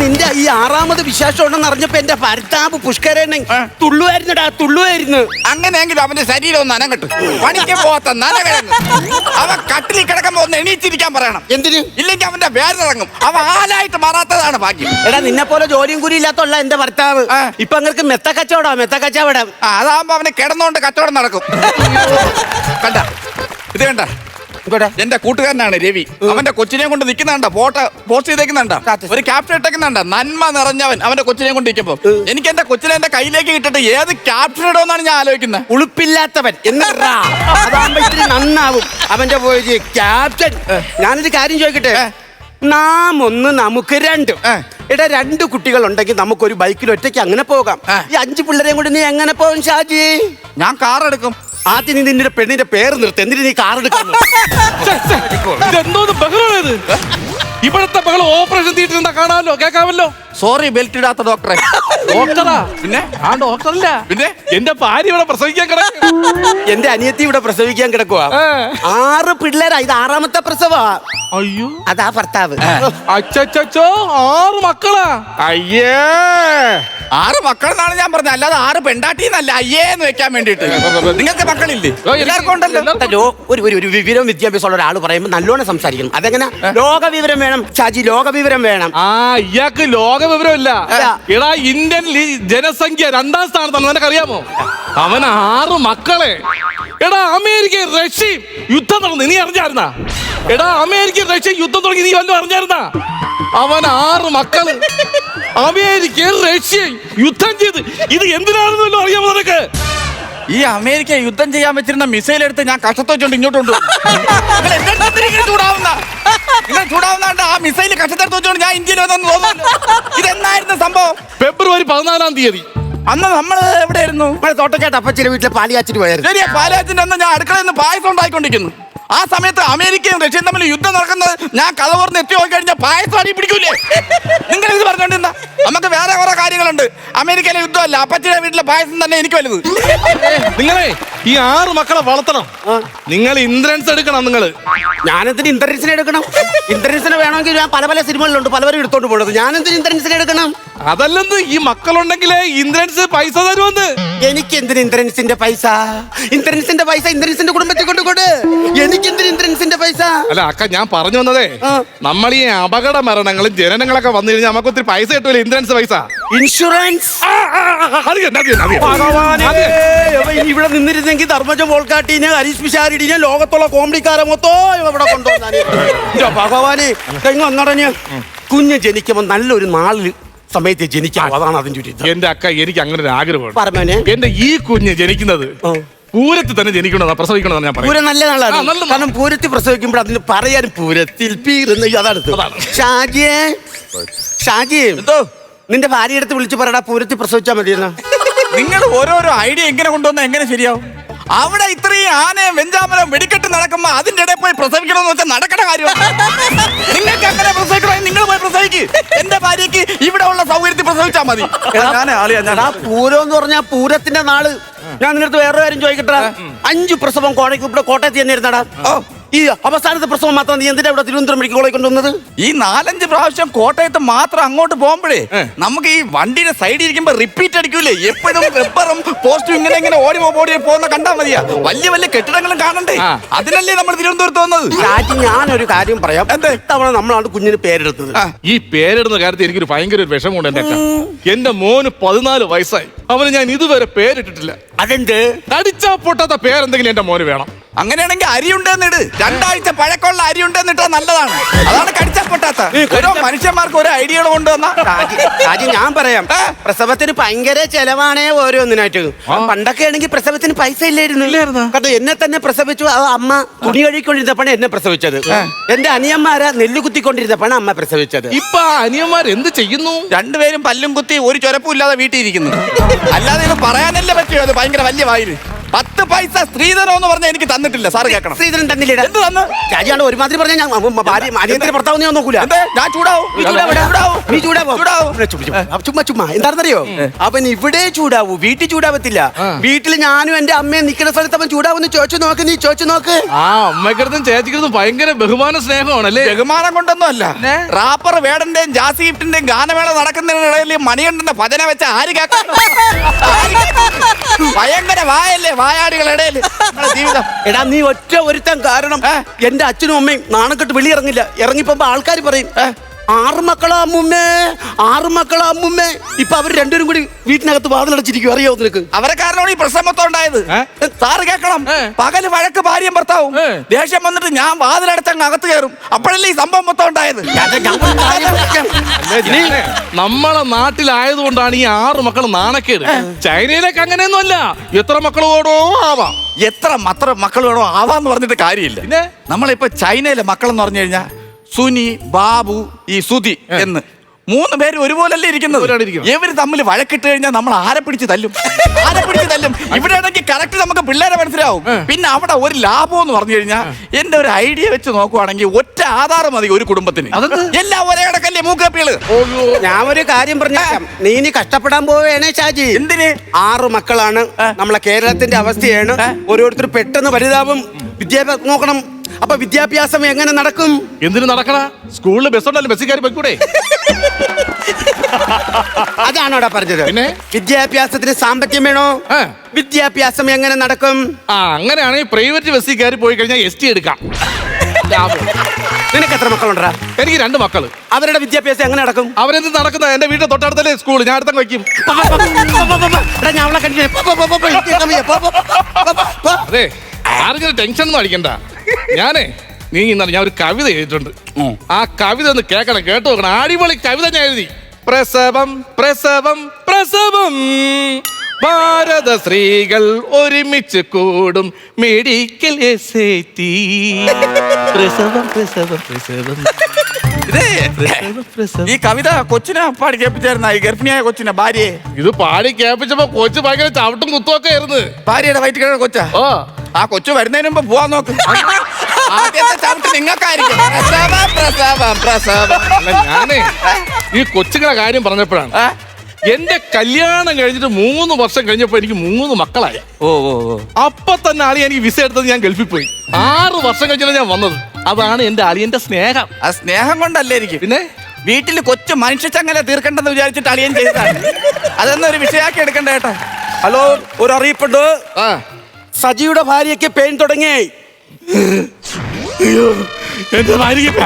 നിന്റെ ഈ ആറാമത് വിശേഷം ഉണ്ടെന്ന് അറിഞ്ഞപ്പോ എന്റെ ഭർത്താവ് പുഷ്കരനെ. തുള്ളുവായിരുന്നടാ തുള്ളുവായിരുന്നു. അങ്ങനെയെങ്കിലും അവന്റെ ശരീരം ഒന്ന് അനങ്ങട്ട്. പണിക്ക് പോകാത്ത നനകിഴങ്ങ് അവൻ കട്ടിലിൽ കിടക്കുമ്പോ ഒന്ന് എണീച്ചിരിക്കാൻ പറയണം. എന്തിനു? ഇല്ലെങ്കിൽ അവന്റെ വേറിറങ്ങും അവ ആലായിട്ട് മാറാത്തതാണ് ഭാഗ്യം. എടാ നിന്നെ പോലെ ജോലിയും കൂലി ഇല്ലാത്തുള്ള എന്റെ ഭർത്താവ്. ഇപ്പൊ അങ്ങക്ക് മെത്ത കച്ചവടാ മെത്ത കച്ചവടം. അതാവുമ്പോ അവന് കിടന്നുകൊണ്ട് കച്ചവടം നടക്കും. കണ്ട? ഇത് കണ്ട? എന്റെ കൂട്ടുകാരനാണ് രവി. അവന്റെ കൊച്ചിനെ കൊണ്ട് നിൽക്കുന്നുണ്ട. Photo post ചെയ്തേക്കുന്നുണ്ട. ഒരു ക്യാപ്ഷൻ ഇട്ടേക്കുന്നുണ്ട. നന്മ നിറഞ്ഞവൻ അവന്റെ കൊച്ചിനെ കൊണ്ട് നിൽക്കുമ്പോ എനിക്ക് എന്റെ കൊച്ചിനെ എന്റെ കയ്യിലേക്ക് കിട്ടിട്ട് ഏത് ക്യാപ്ഷൻ ഇടുമെന്നാണ് ഞാൻ ആലോചിക്കുന്നത്? ഉളുപ്പില്ലാത്തവൻ എന്നറാ അതാകുമ്പോ ഇത്തിരി നന്നാവും. അവന്റെ പോയി ക്യാപ്റ്റൻ ഞാനൊരു കാര്യം ചോദിക്കട്ടെ. നാം ഒന്ന് നമുക്ക് രണ്ട്. എടാ രണ്ട് കുട്ടികൾ ഉണ്ടെങ്കിൽ നമുക്കൊരു ബൈക്കിൽ ഒറ്റയ്ക്ക് അങ്ങനെ പോകാം. ഈ അഞ്ചു പിള്ളേരെയും കൊണ്ട് നീ എങ്ങനെ പോകും ഷാജി? ഞാൻ കാർ എടുക്കും. ആദ്യം നീ നിന്റെ പെണ്ണിന്റെ പേര് നിർത്ത്. എന്നിട്ട് നീ കാർ എടുക്കുന്നു എന്തോന്ന് ഇത്? ഇവിടത്തെ മകൾ ഓപ്പറേഷൻ തിയേറ്ററിൽ എന്താ കാണാമല്ലോ കേൾക്കാമല്ലോ. സോറി ബെൽറ്റ് ഇടാത്ത ഡോക്ടറെ ഡോക്ടറാ പിന്നെ? ആ ഡോക്ടറല്ല പിന്നെ? എന്റെ ഭാര്യ ഇവിടെ പ്രസവിക്കാൻ കിടക്കും എന്റെ അനിയത്തി ഇവിടെ പ്രസവിക്കാൻ കിടക്കുക ആറ് പിള്ളേരാ ഇത് ആറാമത്തെ പ്രസവാ. അയ്യോ. അതാ ഭർത്താവ്. അച്ചച്ചോ ആറ് മക്കളാ. അയ്യേ. ആറ് മക്കളെന്നാണ് ഞാൻ പറഞ്ഞത്. അല്ലാതെ ആറ് പെണ്ടാട്ടിന്നല്ല അയ്യേ എന്ന് വെക്കാൻ വേണ്ടിട്ട് നിങ്ങൾക്ക് മക്കളില്ലേ? എല്ലാവർക്കും ഉണ്ടല്ലോ. ഒരു ഒരു ഒരു വിവരവും വിദ്യാഭ്യാസമുള്ള ഒരാൾ പറയുമ്പോൾ നല്ലോണം സംസാരിക്കണം. അതെങ്ങനെ? ലോക വിവരം വേണം. ഷാജി ലോക വിവരം വേണം. ആ ഇയാൾക്ക് ലോക വിവരമില്ല ഇല്ല. എടാ ഇന്ത്യൻ ജനസംഖ്യ രണ്ടാം സ്ഥാനത്താണ് നിനക്കറിയാമോ? അവൻ ആറ് മക്കളെ. എടാ അമേരിക്ക റഷ്യയും യുദ്ധം നടന്നു. നീ അറിഞ്ഞായിരുന്ന? എടാ അമേരിക്ക റഷ്യ യുദ്ധം തുടങ്ങി. നീ വല്ലതും അറിഞ്ഞായിരുന്ന? അവൻ ആറ് മക്കൾ. അമേരിക്ക റഷ്യ യുദ്ധം ചെയ്ത്. ഇത് എന്തിനാണെന്നല്ലോ അറിയാമോ നിനക്ക്? ഈ അമേരിക്ക യുദ്ധം ചെയ്യാൻ വെച്ചിരുന്ന മിസൈൽ എടുത്ത് ഞാൻ കഷത്ത് വെച്ചോണ്ട് ഇങ്ങോട്ട് കൊണ്ടു നിങ്ങൾ എന്റെ അടുത്ത് ഇങ്ങനെ ചൂടാവുന്ന ആ മിസൈൽ കഷത്തെടുത്ത് വെച്ചോണ്ട് ഞാൻ ഇന്ത്യയിൽ വന്നെന്ന് തോന്നുന്നു. ഇതെന്നായിരുന്നു സംഭവം? ഫെബ്രുവരി പതിനാലാം തീയതി. അന്ന് നമ്മൾ എവിടെയായിരുന്നു? തോട്ടക്കാട്ട് അപ്പച്ചിന്റെ വീട്ടിലെ പാലിയാച്ചിട്ട് പോയായിരുന്നു. ശരിയാ പാലിയാച്ചിന്റെ അന്ന് ഞാൻ അടുക്കളയിൽ നിന്ന് പായസം ഉണ്ടായിക്കൊണ്ടിരിക്കുന്നു. ആ സമയത്ത് അമേരിക്കയും റഷ്യയും തമ്മിൽ യുദ്ധം നടക്കുന്നത് ഞാൻ കഥ പറഞ്ഞ് എത്തി നോക്കി കഴിഞ്ഞാൽ പായസം അടി പിടിക്കൂലേ? നിങ്ങൾ ഇത് പറഞ്ഞോണ്ടിരുന്ന? നമുക്ക് വേറെ കുറെ കാര്യങ്ങളുണ്ട്. അമേരിക്കയിലെ യുദ്ധമല്ല അപ്പച്ചിയുടെ വീട്ടിലെ പായസം തന്നെ എനിക്ക് വലുത്. നിങ്ങളെ ഈ ആറ് മക്കളെ വളർത്തണം. നിങ്ങൾ ഇന്ദ്രൻസ് എടുക്കണം നിങ്ങൾ ഞാനെന്തിന് ഇന്ദ്രൻസിനെ എടുക്കണം? ഇന്ദ്രൻസിനെ വേണമെങ്കിൽ ഞാൻ പല പല സിനിമകളിലുണ്ട് പലവരും എടുത്തോണ്ട് പോയത് ഞാനെന്തിന് ഇന്ദ്രൻസിനെ എടുക്കണം? അതല്ലെന്ന് ഈ മക്കളുണ്ടെങ്കിലേ ഇന്ദ്രൻസ് പൈസ തരുമെന്ന്. എനിക്ക് എന്തിന് ഇന്ദ്രൻസിന്റെ പൈസ? ഇന്ദ്രൻസിന്റെ പൈസ ഇന്ദ്രൻസിന്റെ കുടുംബത്തിൽ കൊണ്ട് കൊട് എനിക്ക് എന്തിന് ഇന്ദ്രൻസിന്റെ പൈസ? അല്ല അക്ക ഞാൻ പറഞ്ഞു വന്നതേ. നമ്മൾ ഈ അപകട മരണങ്ങളും ജനനങ്ങളൊക്കെ വന്നു കഴിഞ്ഞാൽ നമുക്ക് ഒത്തിരി പൈസ കിട്ടൂല ഇൻഷുറൻസ് പൈസ? ഇൻഷുറൻസ്? ഇവിടെ നിന്നിരുന്നെങ്കിൽ ധർമ്മജ വോൾക്കാട്ടിനെ ഹരീഷ് പിഷാരിടിനെ ലോകത്തുള്ള കോമഡിക്കാരെ മൊത്തം ഇവ ഇവിടെ കൊണ്ടുവന്നാ ഭഗവാനെ തെങ്ങ് ഒന്നടഞ്ഞ് കുഞ്ഞ് ജനിക്കുമ്പോൾ നല്ലൊരു നാളിൽ സമയത്ത് ജനിക്കാം അതാണ് അതിന്റെ ഒരു എന്റെ അക്ക എനിക്ക് അങ്ങനെ ഒരു ആഗ്രഹമാണ് പറഞ്ഞേ എന്റെ ഈ കുഞ്ഞ് ജനിക്കുന്നത്. പൂരത്തിൽ തന്നെ ജനിക്കണതാ പ്രസവിക്കണമെന്ന് ഞാൻ പൂരം പറയും നല്ല നാളാണ്. കാരണം പൂരത്തിൽ പ്രസവിക്കുമ്പോൾ അതിന് പറയാൻ പൂരത്തിൽ അതാണ് അതാണ്. ഷാജിയെ. ഷാജി എന്തോ? നിന്റെ ഭാര്യ എടുത്ത് വിളിച്ചു പറയടാ പൂരത്തിൽ പ്രസവിച്ചാ മതിയെന്ന്. നിങ്ങൾ ഓരോരോ ഐഡിയ എങ്ങനെ കൊണ്ടുവന്ന എങ്ങനെ ശരിയാവും? അവിടെ ഇത്രയും ആനയും വെഞ്ചാമരം വെടിക്കെട്ട് നടക്കുമ്പോ അതിന്റെ ഇടയിൽ പോയി പ്രസവിക്കണമെന്ന് വെച്ചാൽ നടക്കണ കാര്യം. നിങ്ങൾക്ക് അങ്ങനെ പ്രസവിക്കണമെങ്കിൽ നിങ്ങൾ പോയി പ്രസവിക്ക്. എന്റെ ഭാര്യക്ക് ഇവിടെ ഉള്ള സൗകര്യത്തിൽ പ്രസവിച്ചാൽ മതി. ആളിയാ ഞാൻ പൂരം എന്ന് പറഞ്ഞാ പൂരത്തിന്റെ നാൾ. ഞാൻ നിനക്ക് വേറൊരു കാര്യം ചോദിക്കട്ടെ അഞ്ചു പ്രസവം ഇവിടെ കോട്ടയത്ത് തന്നെ ഇരുന്നടാ ഓ. ഈ അവസാനത്തെ പ്രശ്നം മാത്രം നീ എന്തിനാ ഇവിടെ തിരുവനന്തപുരം മെഡിക്കൽ കോളേജ് കൊണ്ടുവന്നത്? ഈ നാലഞ്ച് പ്രാവശ്യം കോട്ടയത്ത് മാത്രം അങ്ങോട്ട് പോകുമ്പോഴേ നമുക്ക് ഈ വണ്ടിയുടെ സൈഡിൽ ഇരിക്കുമ്പോ റിപ്പീറ്റ് അടിക്കൂലേ? എപ്പോഴും റബ്ബറും പോസ്റ്റും ഇങ്ങനെ ഇങ്ങനെ ഓടി ഓടി പോകുന്ന കണ്ടാ മതിയാ. വലിയ വലിയ കെട്ടിടങ്ങളും കാണണ്ടേ. അതിനല്ലേ നമ്മൾ തിരുവനന്തപുരത്ത് വന്നത്? ഞാനൊരു കാര്യം പറയാം. എന്താ? ഇത്തവണ നമ്മളാണ് കുഞ്ഞിന് പേരെടുത്തത്. ഈ പേരെടുന്ന കാര്യത്തിൽ എനിക്കൊരു ഭയങ്കര ഒരു വിഷമമുണ്ട് എന്റെ എന്റെ മോന് പതിനാല് വയസ്സായി. അവന് ഞാൻ ഇതുവരെ പേരിട്ടിട്ടില്ല. അതെന്ത്? തടിച്ചാ പൊട്ടാത്ത പേരെന്തെങ്കിലും എന്റെ മോന് വേണം. അങ്ങനെയാണെങ്കിൽ അരി ഉണ്ടെന്നിട് രണ്ടാഴ്ച പഴക്കമുള്ള അരി ഉണ്ടെന്നിട്ടാ നല്ലതാണ്. അതാണ് കടിച്ച പൊട്ടാത്ത. ഓരോ മനുഷ്യന്മാർക്ക് ഒരു ഐഡിയകൾ കൊണ്ടുവന്ന. രാജി രാജി ഞാൻ പറയാം. പ്രസവത്തിന് ഭയങ്കര ചെലവാണേ ഓരോന്നിനായിട്ട്. പണ്ടൊക്കെ ആണെങ്കിൽ പ്രസവത്തിന് പൈസ ഇല്ലായിരുന്നു. കേട്ടോ എന്നെ തന്നെ പ്രസവിച്ചു അത് അമ്മ തുണി കഴുകിക്കൊണ്ടിരുന്നപ്പോഴാണ് എന്നെ പ്രസവിച്ചത്. എന്റെ അനിയന്മാരെ നെല്ല് കുത്തിക്കൊണ്ടിരുന്നപ്പോഴാണ് അമ്മ പ്രസവിച്ചത്. ഇപ്പൊ അനിയന്മാർ എന്ത് ചെയ്യുന്നു? രണ്ടുപേരും പല്ലും കുത്തി ഒരു ചൊരപ്പും ഇല്ലാതെ വീട്ടിൽ ഇരിക്കുന്നു. അല്ലാതെ ഇത് പറയാനല്ലേ പറ്റിയോ അത് ഭയങ്കര വലിയ വായിൽ പത്ത് പൈസ സ്ത്രീധനം എന്ന് പറഞ്ഞാൽ എനിക്ക് തന്നിട്ടില്ല. സാറ് കേൾക്കണം. ശ്രീധരൻ തന്നില്ല. എന്ത് തന്നു? രാജിയാണ് ഒരുമാതിരി പറഞ്ഞാൽ ഞാൻ ഭാര്യ അനിയന്ത്രി ഭർത്താവ് ഞാൻ നോക്കൂല. ഞാൻ ചൂടാവും. നീ. ചൂടാവും? ചുമ്മാ, ചുമ്മാ. എന്താണെന്നറിയോ? അവൻ ഇവിടെ ചൂടാവൂ. വീട്ടിൽ ചൂടാവത്തില്ല. വീട്ടിൽ ഞാനും എന്റെ അമ്മയും നിൽക്കുന്ന സ്ഥലത്ത് അവൻ ചൂടാവുന്ന ചോദിച്ചു നോക്ക്. നീ ചോദിച്ചു നോക്ക്. ആ അമ്മക്കടുത്തും ചേച്ചിക്കടുത്തും ഭയങ്കര ബഹുമാന സ്നേഹമാണ് അല്ലേ ബഹുമാനം കൊണ്ടൊന്നും അല്ല? റാപ്പർ വേടന്റെയും ജാസി ഗിഫ്റ്റിന്റെയും ഗാനമേള നടക്കുന്നതിനിടയിൽ മണികണ്ഠന്റെ ഭജന വെച്ച ആര് കേൾക്കാൻ? ഭയങ്കര വായല്ലേ വായാടികളുടെ ജീവിതം. എടാ നീ ഒറ്റ ഒരുത്തൻ കാരണം എന്റെ അച്ഛനും അമ്മയും നാണക്കെട്ട് വെളിയിറങ്ങില്ല. ഇറങ്ങിപ്പോ ആൾക്കാർ പറയും? ആറ് മക്കളാ അമ്മുമ്മേ ആറ് മക്കളാ അമ്മുമ്മേ. ഇപ്പൊ അവർ രണ്ടുപേരും കൂടി വീട്ടിനകത്ത് വാതിലടച്ചിരിക്കും അറിയോ നിനക്ക്? അവരെ കാരണമാണ് ഈ പ്രശ്നം മൊത്തം ഉണ്ടായത് സാറ് കേൾക്കണം. പകൽ വഴക്ക് ഭാര്യയും ഭർത്താവും. ദേഷ്യം വന്നിട്ട് ഞാൻ വാതിലടച്ചങ്ങ് അകത്ത് കയറും. അപ്പോഴല്ലേ ഈ സംഭവം മൊത്തം ഉണ്ടായത്? ഇനി നമ്മളെ നാട്ടിലായതുകൊണ്ടാണ് ഈ ആറ് മക്കൾ നാണക്കേട്. ചൈനയിലേക്ക് അങ്ങനെയൊന്നും അല്ല. എത്ര മക്കളോടോ ആവാം. എത്ര മത്ര മക്കൾ വേണോ ആവാന്ന് പറഞ്ഞിട്ട് കാര്യമില്ല. പിന്നെ? നമ്മളിപ്പോ ചൈനയിലെ മക്കൾ എന്ന് പറഞ്ഞു കഴിഞ്ഞാൽ സുനി ബാബു ഈ സുതി എന്ന് മൂന്ന് പേര് ഒരുപോലല്ലേ ഇരിക്കുന്നത്? ഇവർ ഇവർ തമ്മിൽ വഴക്കിട്ട് കഴിഞ്ഞാൽ നമ്മൾ ആരെ പിടിച്ച് തല്ലും? ആരെ പിടിച്ച് തല്ലും? ഇവിടെ ആണെങ്കിൽ കറക്റ്റ് നമുക്ക് പിള്ളേരെ മനസ്സിലാവും. പിന്നെ അവിടെ ഒരു ലാഭം എന്ന് പറഞ്ഞു കഴിഞ്ഞാൽ എന്റെ ഒരു ഐഡിയ വെച്ച് നോക്കുവാണെങ്കിൽ ഒറ്റ ആധാരം മതി ഒരു കുടുംബത്തിന്. എല്ലാം ഒരേ കണക്കല്ലേ മൂക്കാപ്പികൾ? ഞാൻ ഒരു കാര്യം പറഞ്ഞേക്കാം. നീ ഇനി കഷ്ടപ്പെടാൻ പോവേണേ ഷാജി. എന്തിന്? ആറ് മക്കളാണ്. നമ്മളെ കേരളത്തിന്റെ അവസ്ഥയാണ്. ഓരോരുത്തർ പെട്ടെന്ന് പരിതാപം വിദ്യാഭ്യാസം നോക്കണം. അപ്പൊ വിദ്യാഭ്യാസം എങ്ങനെ നടക്കും എന്തിനു നടക്കണ സ്കൂളിൽ ബസ് ഉണ്ടല്ലോ ബസ്സിൽ കയറി പോയിക്കൂടെ അതാണോടാ പറഞ്ഞത് പിന്നെ? വിദ്യാഭ്യാസത്തിന് സാമ്പത്തികം വേണോ ആ. വിദ്യാഭ്യാസം എങ്ങനെ നടക്കും ആ അങ്ങനെയാണെങ്കിൽ പ്രൈവറ്റ് ബസ്സിൽ കയറി പോയി കഴിഞ്ഞാൽ എസ് ടി എടുക്കാം ലാഭം. നിനക്ക് എത്ര മക്കളുണ്ടാ എനിക്ക് രണ്ട് മക്കൾ അവരുടെ വിദ്യാഭ്യാസം എങ്ങനെ നടക്കും അവരെന്ത് നടക്കുന്ന എന്റെ വീട്ടിൽ തൊട്ടടുത്തല്ലേ സ്കൂൾ ഞാൻ അടുത്തങ്ങ് വയ്ക്കും പോ, പോ, പോ, പോ, പോ, പോ, പോ. എടാ, ഞാൻ അവളെ കണ്ടില്ലേ? പോ, പോ, പോ, പോ, പോ, എനിക്ക് കേൾക്കാൻ വയ്യ. പോ, പോ, പോ, പോ, പോ. അതെ ആർക്കും ടെൻഷൻ ഒന്നും അടിക്കണ്ട. ഞാനേ നീ ഇന്നാണ് ഞാൻ ഒരു കവിത എഴുതിയിട്ടുണ്ട്. ആ കവിത ഒന്ന് കേൾക്കണം കേട്ടു നോക്കണം. അടിപൊളി കവിത ഞാൻ എഴുതി. പ്രസവം പ്രസവം പ്രസവം. ഭാരത സ്ത്രീകൾ ഒരുമിച്ച് കൂടും. മെഡിക്കൽ എസ് പ്രസവം പ്രസവം പ്രസവം. ഈ കവിത കൊച്ചിനെ പാടി കേൾപ്പിച്ചായിരുന്ന? ഈ ഗർഭിണിയായ കൊച്ചിനെ ഭാര്യയെ? ഇത് പാടി കേൾപ്പിച്ചപ്പോ കൊച്ചു ഭയങ്കര ചവിട്ടും കുത്തുമൊക്കെ ആയിരുന്നു. ഭാര്യയുടെ വയറ്റിൽ കൊച്ചാ? ഓ. ആ കൊച്ചു വരുന്നതിന് മുമ്പ് പോവാൻ നോക്ക്. ആദ്യത്തെ ചവിട്ട് നിങ്ങൾക്കായിരിക്കും. പ്രസവം പ്രസവം പ്രസവം അല്ല ഞാനേ ഈ കൊച്ചുങ്ങളെ കാര്യം പറഞ്ഞപ്പോഴാണ്. ആ? എന്റെ കല്യാണം കഴിഞ്ഞിട്ട് മൂന്ന് വർഷം കഴിഞ്ഞപ്പോ എനിക്ക് മൂന്ന് മക്കളായി. ഓ ഓ ഓ. അപ്പൊ തന്നെ ആളി എനിക്ക് വിസ എടുത്തത് ഞാൻ ഗൾഫിൽ പോയി. ആറ് വർഷം കഴിഞ്ഞാണ് ഞാൻ വന്നത്. അതാണ് എന്റെ അളിയന്റെ സ്നേഹം. ആ സ്നേഹം കൊണ്ടല്ലേ എനിക്ക് പിന്നെ? വീട്ടിൽ കൊച്ചു മനുഷ്യച്ചങ്ങല തീർക്കണ്ടെന്ന് വിചാരിച്ചിട്ട് അളിയൻ ചെയ്തതാണ്. അതൊന്നും ഒരു വിഷയാക്കി എടുക്കണ്ട കേട്ടോ. ഹലോ ഒരു അറിയിപ്പുണ്ട്. ആ. സജിയുടെ ഭാര്യയ്ക്ക് പെയിൻ തുടങ്ങി. എന്റെ ഭാര്യയ്ക്ക്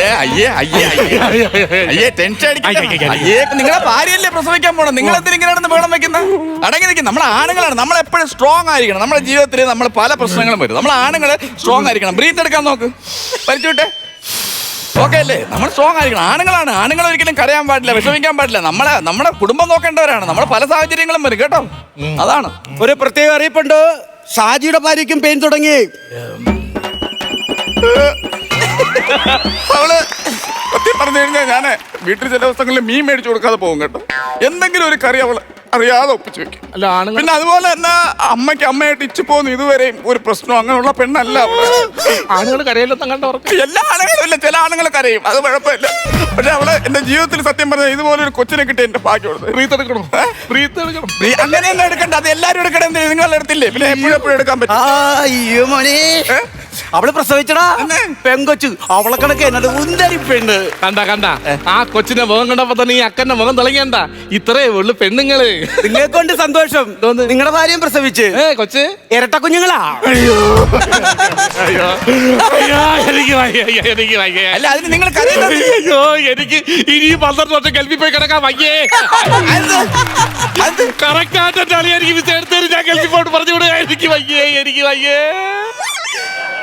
ഏ അയ്യേ അയ്യേ അയ്യേ അയ്യേ. ടെൻഷൻ അടിക്കണ്ട. അയ്യേ നിങ്ങളെ ഭാര്യയല്ലേ പ്രസവിക്കാൻ പോണം? നിങ്ങൾ എന്തിനാ ഇങ്ങനെ നടന്ന് വേണം വെക്കുന്ന? അടങ്ങി നിൽക്കും നമ്മൾ ആണുങ്ങളാണ്. നമ്മൾ എപ്പോഴും സ്ട്രോങ് ആയിരിക്കണം. നമ്മുടെ ജീവിതത്തിൽ നമ്മൾ പല പ്രശ്നങ്ങളും വരും. നമ്മൾ ആണുങ്ങൾ സ്ട്രോങ് ആയിരിക്കണം. ബ്രീത്ത് എടുക്കാൻ നോക്ക്. വലിച്ചുവിട്ടെ അല്ലേ നമ്മൾ സ്ട്രോങ് ആയിരിക്കണം ആണുങ്ങളാണ്. ആണുങ്ങൾ ഒരിക്കലും കരയാൻ പാടില്ല വിഷമിക്കാൻ പാടില്ല. നമ്മളെ നമ്മുടെ കുടുംബം നോക്കേണ്ടവരാണ്. നമ്മളെ പല സാഹചര്യങ്ങളും വരും കേട്ടോ? അതാണ്. ഒരു പ്രത്യേക അറിയിപ്പുണ്ട്. ഷാജിയുടെ ഭാര്യയ്ക്കും പെയിൻ തുടങ്ങി. അവൾ സത്യം പറഞ്ഞു കഴിഞ്ഞാൽ ഞാൻ വീട്ടിൽ ചില ദിവസങ്ങളിൽ മീൻ മേടിച്ചു കൊടുക്കാതെ പോകും കേട്ടോ. എന്തെങ്കിലും ഒരു കറി അവൾ അറിയാതെ ഒപ്പിച്ചു വെക്കും. അല്ല ആണുങ്ങൾ പിന്നെ അതുപോലെ തന്നെ അമ്മയ്ക്ക് അമ്മയായിട്ട് ഇച്ചു പോകുന്ന ഇതുവരെയും ഒരു പ്രശ്നം അങ്ങനെയുള്ള പെണ്ണല്ല. അവൾ ആണുങ്ങൾ കരയിലൊന്നും കണ്ടവർക്ക് എല്ലാ ആണുങ്ങളും ഇല്ല ചില ആണുങ്ങൾ കരയും. അത് കുഴപ്പമില്ല. പക്ഷെ അവൾ എന്റെ ജീവിതത്തിൽ സത്യം പറഞ്ഞാൽ ഇതുപോലെ ഒരു കൊച്ചിനെ കിട്ടി എന്റെ ഭാഗ്യം കൊടുത്തത് ബ്രീത്ത് എടുക്കണം? എടുക്കണം? നീ അങ്ങനെയൊന്നും എടുക്കണ്ട. അത് എല്ലാരും എടുക്കണം നിങ്ങളെടുത്തില്ലേ? നിങ്ങൾ എടുത്തില്ലേ പിന്നെ എപ്പോഴും എപ്പോഴും എടുക്കാൻ പറ്റും. അയ്യോ മോനെ. അവൾ പ്രസവിച്ചടാ? പെങ്കൊച്ചു. അവളെ കണക്ക് എന്നത് ഉന്തരി പെണ്ണ്. കണ്ട കണ്ട. ആ കൊച്ചിന്റെ മുഖം കണ്ടപ്പോ തന്നെ ഈ അക്കന്റെ മുഖം തിളങ്ങിയണ്ട ഇത്രേ ഉള്ളു പെണ്ണുങ്ങൾ. നിങ്ങളെ കൊണ്ട് സന്തോഷം? നിങ്ങളുടെ ഭാര്യയും പ്രസവിച്ച്. ഏ കൊച്ച്? ഇരട്ട കുഞ്ഞുങ്ങളാ. അയ്യോ. അയ്യോ. അയ്യോ എനിക്ക് അല്ല അതിന് നിങ്ങൾ അയ്യോ എനിക്ക് ഇനി പന്ത്രണ്ട് വർഷം ഗൾഫിൽ പോയി കിടക്കാൻ വയ്യേ. കറക്റ്റ് ആയിട്ട് എന്റെ എനിക്ക് വിസ ഞാൻ ഗൾഫിൽ പോയിട്ട് പറഞ്ഞു വിടുക. എനിക്ക് വയ്യേ എനിക്ക് വയ്യേ.